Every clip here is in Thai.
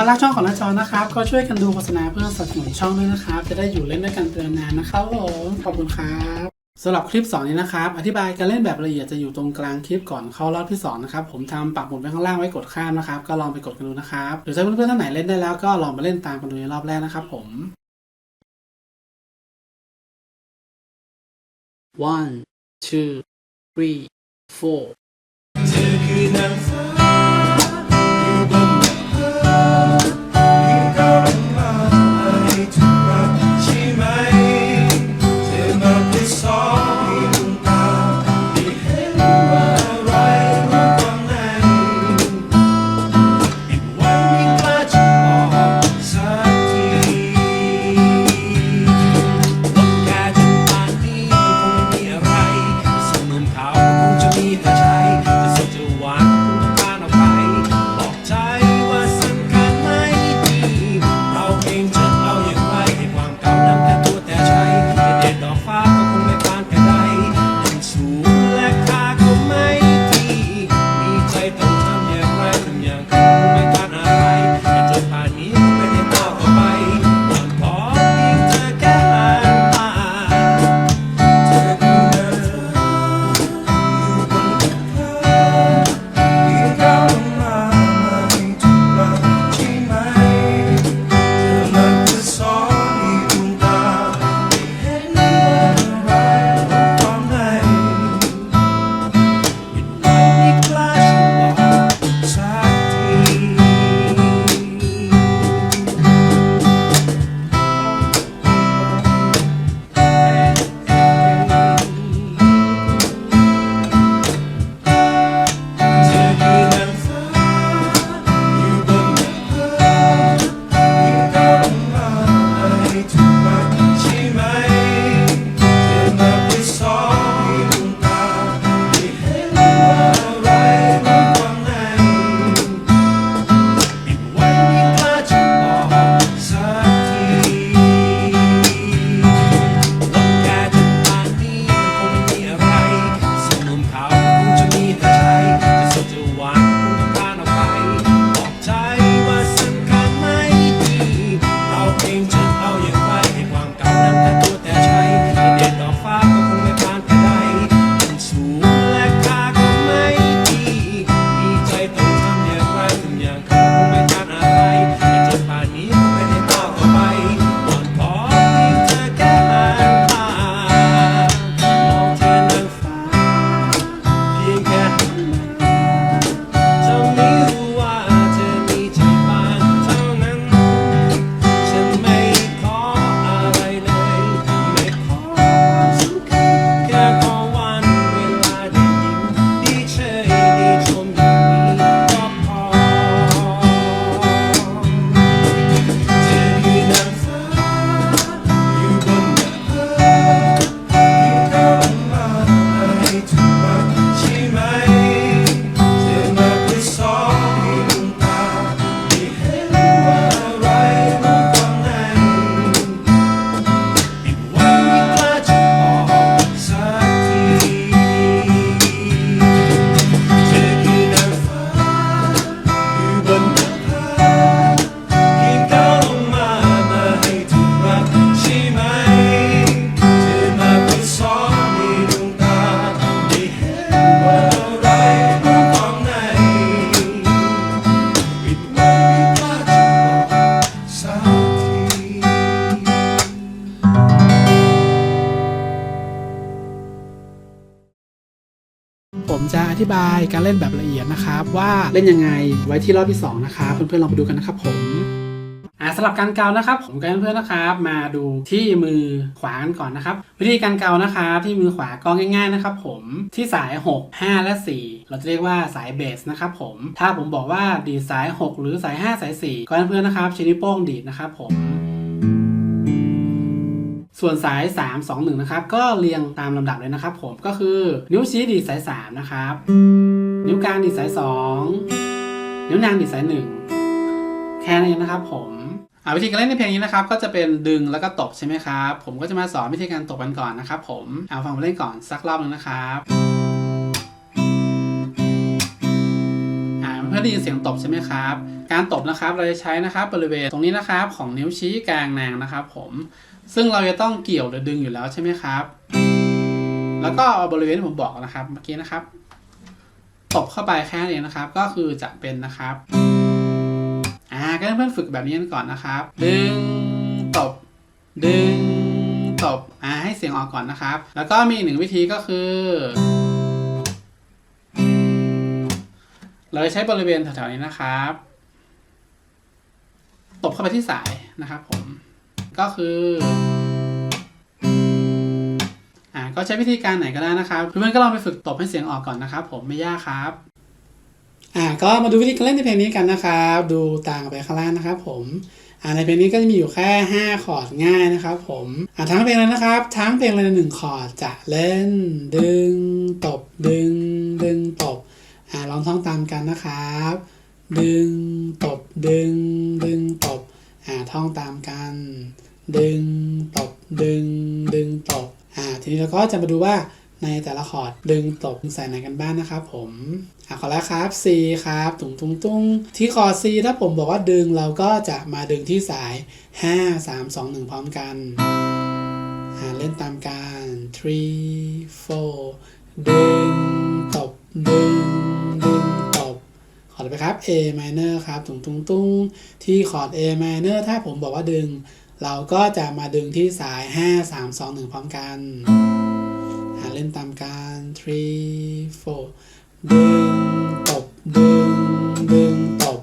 ถ้ารักช่องของน้าจอนะครับ ก็ช่วยกันดูโฆษณาเพื่อสนับสนุนช่องด้วยนะครับ จะได้อยู่เล่นด้วยกันเป็นนานนะครับผมขอบคุณครับสำหรับคลิปสอนนี้นะครับ อธิบายการเล่นแบบละเอียดจะอยู่ตรงกลางคลิปก่อนเข้ารอบที่สองนะครับ ผมทำปักหมุดไว้ข้างล่างไว้กดข้ามนะครับ ก็ลองไปกดกันดูนะครับ หรือถ้าเพื่อนๆท่านไหนเล่นได้แล้วก็ลองมาเล่นตามกันดูในรอบแรกนะครับผม one two three four ใบายการเล่นแบบละเอียดนะครับ ว่าเล่นยังไงไว้ที่รอบที่สองนะครับ เพื่อนๆลองไปดูกันนะครับผมอ่าสำหรับการเกานะครับ ผมกับเพื่อนๆนะครับ มาดูที่มือขวากันก่อนนะครับ วิธีการเกานะครับที่มือขวาก็ง่ายๆนะครับ ผมที่สาย 6 5 และ 4 เราจะเรียกว่าสายเบสนะครับผมถ้าผมบอกว่าดีดสาย 6 หรือสาย 5 สาย 4ก็เพื่อนๆนะครับใช้นิ้วโป้งดีดนะครับผม ส่วนสาย 3 2 1 นะครับ ก็เรียงตามลำดับเลยนะครับผมก็คือนิ้วชี้ดีดสาย 3 นะครับ นิ้วกลางดีดสาย 2 นิ้วนางดีดสาย 1 แค่นี้นะครับผมวิธีการเล่นในเพลงนี้นะครับก็จะเป็นดึงแล้วก็ตบใช่ไหมครับผมก็จะมาสอนวิธีการตบกันก่อนนะครับผมเอาฟังมาเล่นก่อนสักรอบนึงนะครับเพื่อได้ยินเสียงตบใช่ไหมครับ การตบนะครับเราจะใช้นะครับบริเวณตรงนี้นะครับของนิ้วชี้กลางนางนะครับ ผม ซึ่งเราจะต้องเกี่ยวหรือดึงอยู่แล้วใช่ไหมครับ แล้วก็บริเวณที่ผมบอกนะครับเมื่อกี้นะครับตบเข้าไปแค่นี้เนะครับ ก็คือจะเป็นนะครับอ่าก็เพื่อนฝึกแบบนี้กันก่อนนะครับ ดึงตบ ดึงตบอ่าให้เสียงออกก่อนนะครับ แล้วก็มีหนึ่งวิธีก็คือ เราจะใช้บริเวณแถวๆนี้นะครับ ตบเข้าไปที่สายนะครับผม ก็คืออ่าก็ใช้วิธีการไหนก็ได้นะครับเพื่อนๆก็ลองไปฝึกตบให้เสียงออกก่อนนะครับ ผมไม่ยากครับอ่าก็มาดูวิธีการเล่นในเพลงนี้กันนะครับ ดูต่างไปข้างล่างนะครับ ผมอ่าในเพลงนี้ก็จะมีอยู่แค่ 5 คอร์ดง่ายนะครับ ผมอ่าทั้งเพลงเลยนะครับ ทั้งเพลงเลยหนึ่งคอร์ดจะเล่น ดึง ตบ ดึง ดึงตบอ่าลองท่องตามกันนะครับ ดึง ตบ ดึง ดึง ตบอ่าท่องตามกัน ดึงตบดึง ดึงตบอ่าทีนี้เราก็จะมาดูว่าในแต่ละคอร์ดดึงตบใส่ไหนกันบ้างนนะครับผมอะขอแล้วครับ C ครับตุ้งตุ้งตุ้งที่คอร์ด C ถ้าผมบอกว่าดึงเราก็จะมาดึงที่สาย 5 3 2 1 พร้อมกันอ่าเล่นตามกัน3 4 ดึงตบดึง ดึงตบขอไปครับ A minor ครับตุ้งตุ้งตุ้งที่คอร์ด A minor ถ้าผมบอกว่าดึง เราก็จะมาดึงที่สาย 5 3 2 1 พร้อมกันหาเล่นตามการ three four ดึง ตบ ดึง ดึง ตบ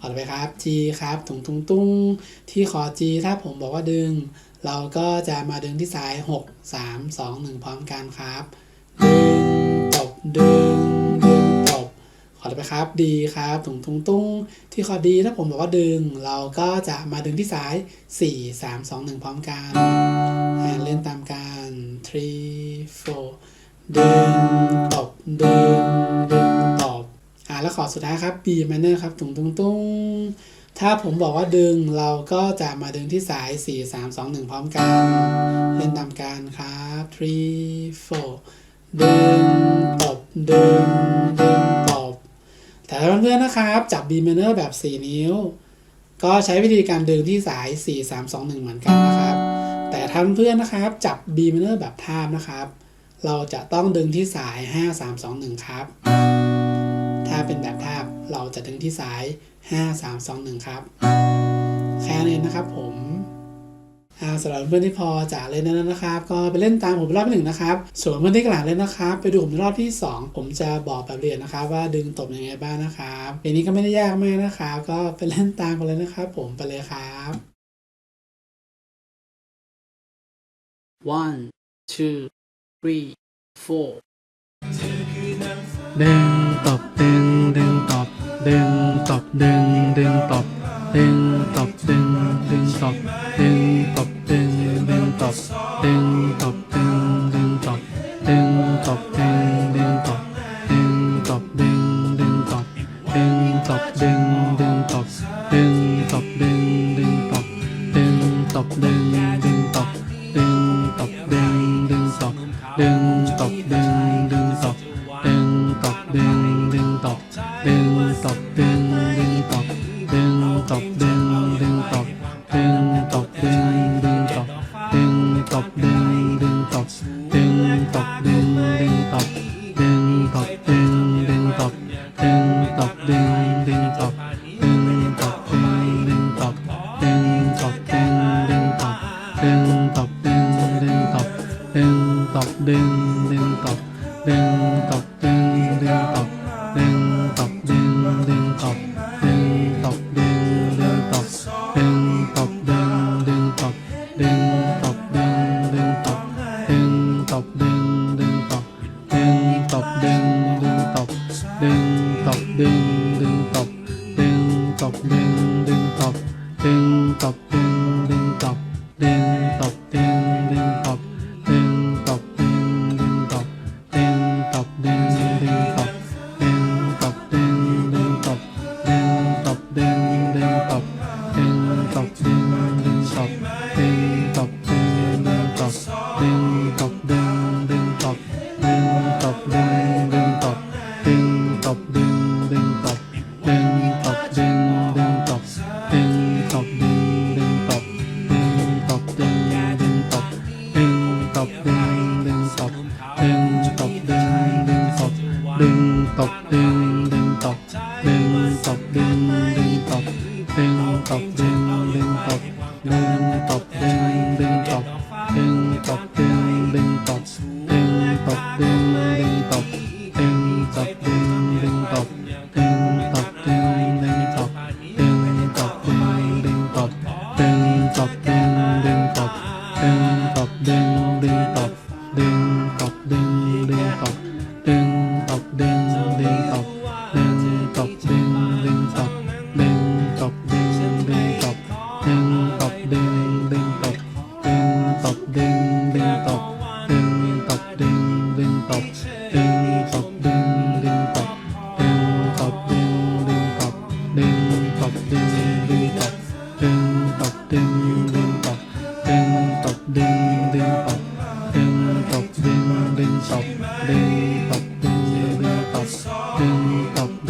ขอไปครับ G ครับ ตุงตุงตุงที่คอ G ถ้าผมบอกว่าดึง เราก็จะมาดึงที่สาย 6 3 2 1 พร้อมกันครับ ดึง ตบ ดึง เลยไปครับ ดีครับตุงตุงตุ้งที่คอดีถ้าผมบอกว่าดึง เราก็จะมาดึงที่สาย 4 3 2 1 พร้อมกันเล่นตามกัน3 4 ดึงตบดึงดึงตบอ่าแล้วขอสุดท้ายครับ B minor ครับตุงตุงตุ้งถ้าผมบอกว่าดึงเราก็จะมาดึงที่สาย 4 3 2 1 พร้อมกัน เล่นตามกันครับ3 4 ดึงตบดึง เพื่อนๆนะครับ จับบีเมเนอร์แบบ 4 นิ้ว ก็ใช้วิธีการดึงที่สาย 4 3 2 1 เหมือนกันนะครับ แต่ท่านเพื่อนนะครับ จับบีเมเนอร์แบบทามนะครับ เราจะต้องดึงที่สาย 5 3 2 1 ครับ ถ้าเป็นแบบทาบเราจะดึงที่สาย 5 3 2 1 ครับ แค่นี้นะครับผม เอาสำหรับเพื่อนที่พอจาเล่นแล้วนะครับ ก็ไปเล่นตามผมรอบที่หนึ่งนะครับ ส่วนเพื่อนที่กลางเล่นนะครับ ไปดูผมรอบที่ 2 ผมจะบอกแบบเรียนนะครับ ว่าดึงตบยังไงบ้างนะครับเพลงนี้ก็ไม่ได้ยากมากนะครับ ก็ไปเล่นตามกันเลยนะครับ ผมไปเลยครับ one two three four ดึงตบดึงดึงตบดึงตบดึงดึงตบดึงตบดึงดึงตบ ตบ ตึงตบ ตบดึงดึงตบดึงตบดึงดึงตบดึงตบดึงดึงตบดึงตบดึงดึงตบดึงตบดึงดึงตบดึงตบดึงดึงตบดึงตบดึงดึงตบดึงตบดึงดึงตบดึงตบดึงดึงตบดึงตบดึงดึงตบดึงตบดึง ตบ